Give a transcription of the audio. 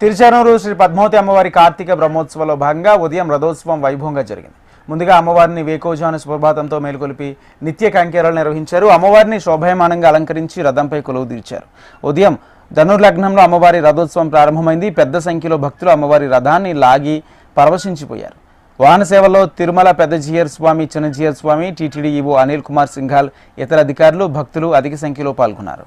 తిరుచానూరు శ్రీ పద్మావతి అమ్మవారి కార్తీక బ్రహ్మోత్సవంలో భాగంగా ఉదయం రథోత్సవం వైభవంగా జరిగింది. ముందుగా అమ్మవారిని వేకోజాను శుభభాతంతో మేలుకొలిపి నిత్య కంకేరాలు నిర్వహించారు. అమ్మవారిని శోభాయమానంగా అలంకరించి రథంపై కొలువు తీర్చారు. ఉదయం ధనుర్లగ్నంలో అమ్మవారి రథోత్సవం ప్రారంభమైంది. పెద్ద సంఖ్యలో భక్తులు అమ్మవారి రథాన్ని లాగి పరవశించిపోయారు. వాహన సేవలో తిరుమల పెద్ద జియర్ స్వామి చిన్న జియర్ స్వామి టీటీడీ ఈవో అనిల్ కుమార్ సింఘాల్ ఇతర అధికారులు భక్తులు అధిక సంఖ్యలో పాల్గొన్నారు.